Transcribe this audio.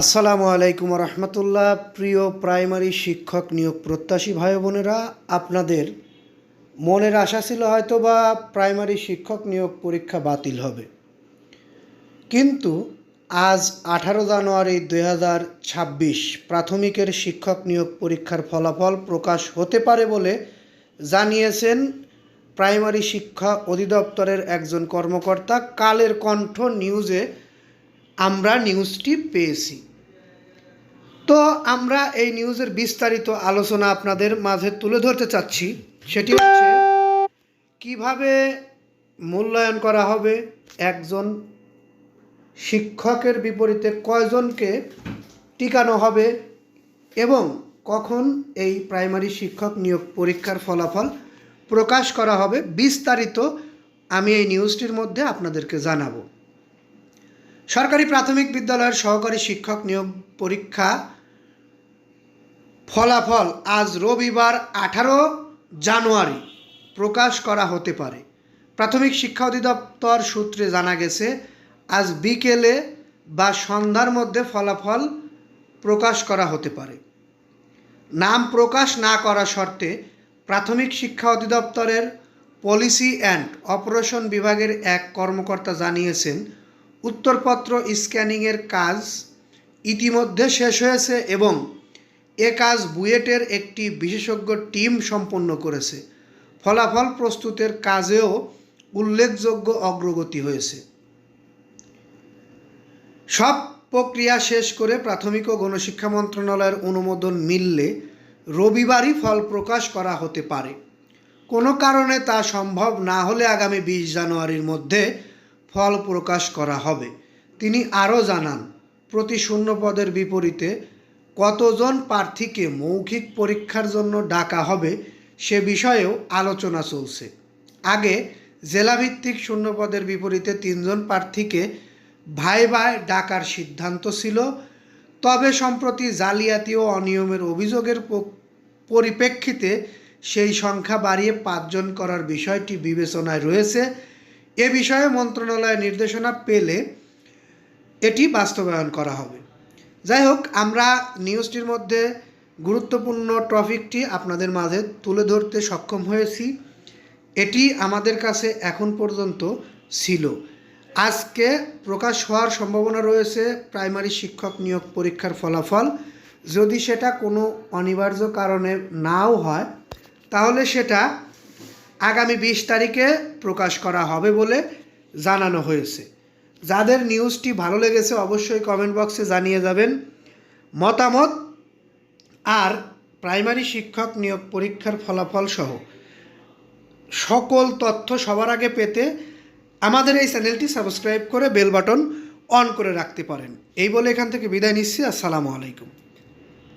আসসালামু আলাইকুম রহমতুল্লাহ। প্রিয় প্রাইমারি শিক্ষক নিয়োগ প্রত্যাশী ভাই বোনেরা, আপনাদের মনের আশা ছিল হয়তো বা প্রাইমারি শিক্ষক নিয়োগ পরীক্ষা বাতিল হবে। কিন্তু আজ আঠারো জানুয়ারি দুই হাজার ছাব্বিশ প্রাথমিকের শিক্ষক নিয়োগ পরীক্ষার ফলাফল প্রকাশ হতে পারে বলে জানিয়েছেন প্রাইমারি শিক্ষা অধিদপ্তরের একজন কর্মকর্তা। কালের কণ্ঠ নিউজে আমরা নিউজটি পেয়েছি। তো আমরা এই নিউজের বিস্তারিত আলোচনা আপনাদের মাঝে তুলে ধরতে চাচ্ছি। সেটি হচ্ছে, কীভাবে মূল্যায়ন করা হবে, একজন শিক্ষকের বিপরীতে কয়জনকে টিকানো হবে এবং কখন এই প্রাইমারি শিক্ষক নিয়োগ পরীক্ষার ফলাফল প্রকাশ করা হবে, বিস্তারিত আমি এই নিউজটির মধ্যে আপনাদেরকে জানাব। সরকারি প্রাথমিক বিদ্যালয়ের সহকারী শিক্ষক নিয়োগ পরীক্ষা ফলাফল আজ রবিবার আঠারো জানুয়ারি প্রকাশ করা হতে পারে। প্রাথমিক শিক্ষা অধিদপ্তর সূত্রে জানা গেছে, আজ বিকেলে বা সন্ধ্যার মধ্যে ফলাফল প্রকাশ করা হতে পারে। নাম প্রকাশ না করা শর্তে প্রাথমিক শিক্ষা অধিদপ্তরের পলিসি অ্যান্ড অপারেশন বিভাগের এক কর্মকর্তা জানিয়েছেন উত্তরপত্র স্ক্যানিংয়ের কাজ ইতিমধ্যে শেষ হয়েছে এবং এ কাজ বুয়েটের একটি বিশেষজ্ঞ টিম সম্পন্ন করেছে। ফলাফল প্রস্তুতের কাজেও উল্লেখযোগ্য অগ্রগতি হয়েছে। সব প্রক্রিয়া শেষ করে প্রাথমিক ও গণশিক্ষা মন্ত্রণালয়ের অনুমোদন মিললে রবিবারই ফল প্রকাশ করা হতে পারে। কোনো কারণে তা সম্ভব না হলে আগামী বিশ জানুয়ারির মধ্যে ফল প্রকাশ করা হবে। তিনি আরও জানান, প্রতি শূন্য পদের বিপরীতে কতজন প্রার্থীকে মৌখিক পরীক্ষার জন্য ডাকা হবে সে বিষয়েও আলোচনা চলছে। আগে জেলাভিত্তিক শূন্য পদের বিপরীতে তিনজন প্রার্থীকে ভাই ভাই ডাকার সিদ্ধান্ত ছিল। তবে সম্প্রতি জালিয়াতি ও অনিয়মের অভিযোগের পরিপ্রেক্ষিতে সেই সংখ্যা বাড়িয়ে পাঁচজন করার বিষয়টি বিবেচনায় রয়েছে। এ বিষয়ে মন্ত্রণালয়ের নির্দেশনা পেলে এটি বাস্তবায়ন করা হবে। যাই হোক, আমরা নিউজটির মধ্যে গুরুত্বপূর্ণ টপিকটি আপনাদের মাঝে তুলে ধরতে সক্ষম হয়েছি। এটি আমাদের কাছে এখন পর্যন্ত ছিল। আজকে প্রকাশ হওয়ার সম্ভাবনা রয়েছে প্রাইমারি শিক্ষক নিয়োগ পরীক্ষার ফলাফল। যদি সেটা কোনো অনিবার্য কারণে নাও হয়, তাহলে সেটা আগামী বিশ তারিখে প্রকাশ করা হবে বলে জানানো হয়েছে। যাদের নিউজটি ভালো লেগেছে অবশ্যই কমেন্ট বক্সে জানিয়ে যাবেন। মতামত আর প্রাইমারি শিক্ষক নিয়োগ পরীক্ষার ফলাফল সহ। সকল তথ্য সবার আগে পেতে আমাদের এই চ্যানেলটি সাবস্ক্রাইব করে বেল বাটন অন করে রাখতে পারেন। এই বলে এখান থেকে বিদায় নিচ্ছি। আসসালামু আলাইকুম।